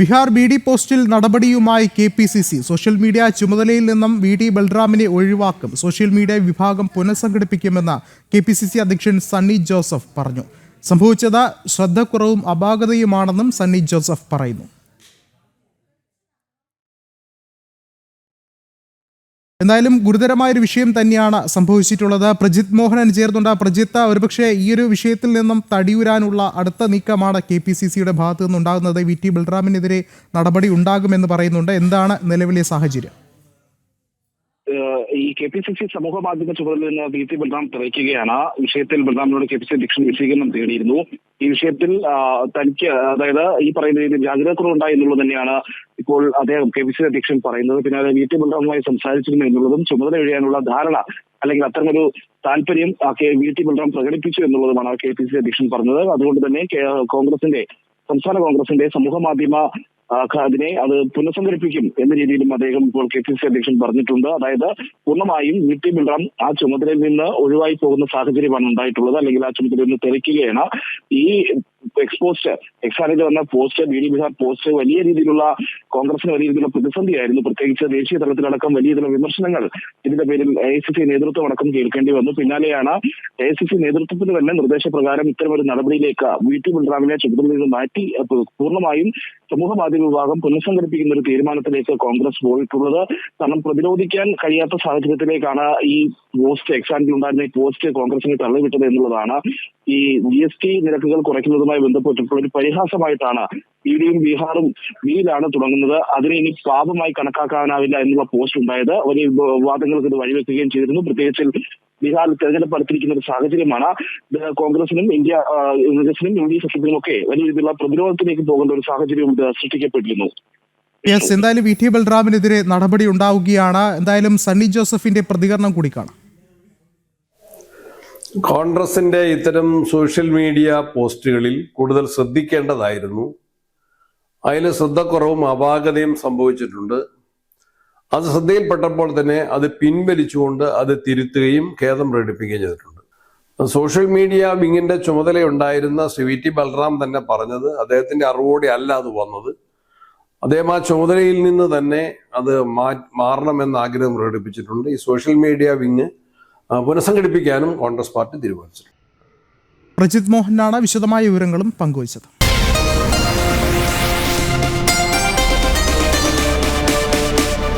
Bihar B D പോസ്റ്റിൽ നടപടിയുമായി K P C C. Social media ചുമതലയിൽ നിന്നും വി ഡി ബൽറാമിനെ ഒഴിവാക്കും. സോഷ്യൽ മീഡിയ വിഭാഗം പുനഃസംഘടിപ്പിക്കുമെന്ന് കെ പി സി സി അധ്യക്ഷൻ സണ്ണി ജോസഫ് പറഞ്ഞു. സംഭവിച്ചത് ശ്രദ്ധക്കുറവും അപാകതയുമാണെന്നും സണ്ണി ജോസഫ് പറയുന്നു. എന്തായാലും ഗുരുതരമായ ഒരു വിഷയം തന്നെയാണ് സംഭവിച്ചിട്ടുള്ളത്. പ്രജിത് മോഹനൻ ചേർന്നുണ്ട്. പ്രജിത്ത് ഒരുപക്ഷെ ഈ ഒരു വിഷയത്തിൽ നിന്നും തടിയുരാനുള്ള അടുത്ത നീക്കമാണ് കെ പി സി സിയുടെ ഭാഗത്തു നിന്നുണ്ടാകുന്നത്. വി ടി ബൽറാമിനെതിരെ നടപടി ഉണ്ടാകുമെന്ന് പറയുന്നുണ്ട്. എന്താണ് നിലവിലെ സാഹചര്യം? ഈ കെ പി സി സി സമൂഹ മാധ്യമ ചുമതല നിന്ന് വി സി ബൽറാം തെളിയിക്കുകയാണ്. വിഷയത്തിൽ ബൽറാമിനോട് കെ പി സി അധ്യക്ഷൻ വിശദീകരണം തേടിയിരുന്നു. ഈ വിഷയത്തിൽ തനിക്ക് അതായത് ഈ പറയുന്ന രീതിയിൽ ജാഗ്രതക്കുറവുണ്ടായി എന്നുള്ളത് തന്നെയാണ് ഇപ്പോൾ അദ്ദേഹം കെ പി സി അധ്യക്ഷൻ പറയുന്നത്. പിന്നെ അത് വി ടി ബൽറാമുമായി സംസാരിച്ചിരുന്നു എന്നുള്ളതും ചുമതല ഒഴിയാനുള്ള ധാരണ അല്ലെങ്കിൽ അത്തരമൊരു താല്പര്യം കെ വി ടി ബൽറാം പ്രകടിപ്പിച്ചു എന്നുള്ളതുമാണ് കെ പി സി അധ്യക്ഷൻ പറഞ്ഞത്. അതുകൊണ്ട് തന്നെ കോൺഗ്രസിന്റെ സംസ്ഥാന കോൺഗ്രസിന്റെ സമൂഹ മാധ്യമ അതിനെ അത് പുനഃസംഘടിപ്പിക്കും എന്ന രീതിയിലും അദ്ദേഹം ഇപ്പോൾ കെ പി സി അധ്യക്ഷൻ പറഞ്ഞിട്ടുണ്ട്. അതായത് പൂർണമായും വി ടി ആ ചുമതലയിൽ നിന്ന് ഒഴിവായി പോകുന്ന സാഹചര്യമാണ് ഉണ്ടായിട്ടുള്ളത്. അല്ലെങ്കിൽ ആ ചുമതലയിൽ നിന്ന് തെളിക്കുകയാണ് ഈ എക്സ്പോസ്റ്റ് എക്സാനിൽ വന്ന post B D Bihar post വലിയ രീതിയിലുള്ള കോൺഗ്രസിന് വലിയ രീതിയിലുള്ള പ്രതിസന്ധിയായിരുന്നു. പ്രത്യേകിച്ച് ദേശീയ തലത്തിലടക്കം വലിയ രീതിയിലുള്ള വിമർശനങ്ങൾ ഇതിന്റെ പേരിൽ എ സി സി നേതൃത്വം അടക്കം കേൾക്കേണ്ടി വന്നു. പിന്നാലെയാണ് എ സി സി നേതൃത്വത്തിന് തന്നെ നിർദ്ദേശപ്രകാരം ഇത്തരമൊരു നടപടിയിലേക്ക് വി ടി ബൽറാമിനെ ചുമതലയിൽ നിന്ന് മാറ്റി പൂർണമായും സമൂഹ മാധ്യമ വിഭാഗം പുനഃസംഘടിപ്പിക്കുന്ന ഒരു തീരുമാനത്തിലേക്ക് കോൺഗ്രസ് പോയിട്ടുള്ളത്. കാരണം പ്രതിരോധിക്കാൻ കഴിയാത്ത സാഹചര്യത്തിലേക്കാണ് ഈ പോസ്റ്റ് എക്സാമിൽ ഉണ്ടായിരുന്ന ഈ പോസ്റ്റ് കോൺഗ്രസിന് തള്ളിവിട്ടത് എന്നുള്ളതാണ് ഈ ജി എസ് ടി നിരക്കുകൾ കുറയ്ക്കുന്നതുമായി ബന്ധപ്പെട്ടിട്ടുള്ള ഒരു പരിഹാസമായിട്ടാണ് ഇ ഡിയും ബീഹാറും ബിയിലാണ് തുടങ്ങുന്നത്. അതിനെ ഇനി പാപമായി കണക്കാക്കാനാവില്ല എന്നുള്ള പോസ്റ്റ് ഉണ്ടായത്. വലിയ വിവ- വിവാദങ്ങൾക്ക് ഇത് വഴിവെക്കുകയും ചെയ്തിരുന്നു. പ്രത്യേകിച്ച് ബീഹാറിൽ തെരഞ്ഞെടുപ്പ് അടുത്തിരിക്കുന്ന ഒരു സാഹചര്യമാണ്. കോൺഗ്രസിനും ഇന്ത്യ കോൺഗ്രസിനും യു ഡി എഫ് ഒക്കെ വലിയ രീതിയിലുള്ള പ്രതിരോധത്തിലേക്ക് പോകേണ്ട ഒരു സാഹചര്യം സൃഷ്ടിക്കപ്പെട്ടിരുന്നു. എന്തായാലും വി ടി ബൽറാമിനെതിരെ നടപടി ഉണ്ടാവുകയാണ്. എന്തായാലും സണ്ണി ജോസഫിന്റെ പ്രതികരണം കൂടി കാണാം. കോൺഗ്രസിന്റെ ഇത്തരം സോഷ്യൽ മീഡിയ പോസ്റ്റുകളിൽ കൂടുതൽ ശ്രദ്ധിക്കേണ്ടതായിരുന്നു. അതിൽ ശ്രദ്ധക്കുറവും അപാകതയും സംഭവിച്ചിട്ടുണ്ട്. അത് ശ്രദ്ധയിൽപ്പെട്ടപ്പോൾ തന്നെ അത് പിൻവലിച്ചുകൊണ്ട് അത് തിരുത്തുകയും ഖേദം പ്രകടിപ്പിക്കുകയും ചെയ്തിട്ടുണ്ട്. സോഷ്യൽ മീഡിയ വിങ്ങിന്റെ ചുമതലയുണ്ടായിരുന്ന ശ്രീ വി ടി ബൽറാം തന്നെ പറഞ്ഞത് അദ്ദേഹത്തിന്റെ അറിവോടെ അല്ല അത് വന്നത്. അദ്ദേഹം ആ ചുമതലയിൽ നിന്ന് തന്നെ അത് മാറണമെന്ന് ആഗ്രഹം പ്രകടിപ്പിച്ചിട്ടുണ്ട്. ഈ സോഷ്യൽ മീഡിയ വിങ് പുനഃസംഘടിപ്പിക്കാനും കോൺഗ്രസ് പാർട്ടി തീരുമാനിച്ചു പ്രജിത് മോഹനാണ് വിശദമായ വിവരങ്ങളും പങ്കുവച്ചത്.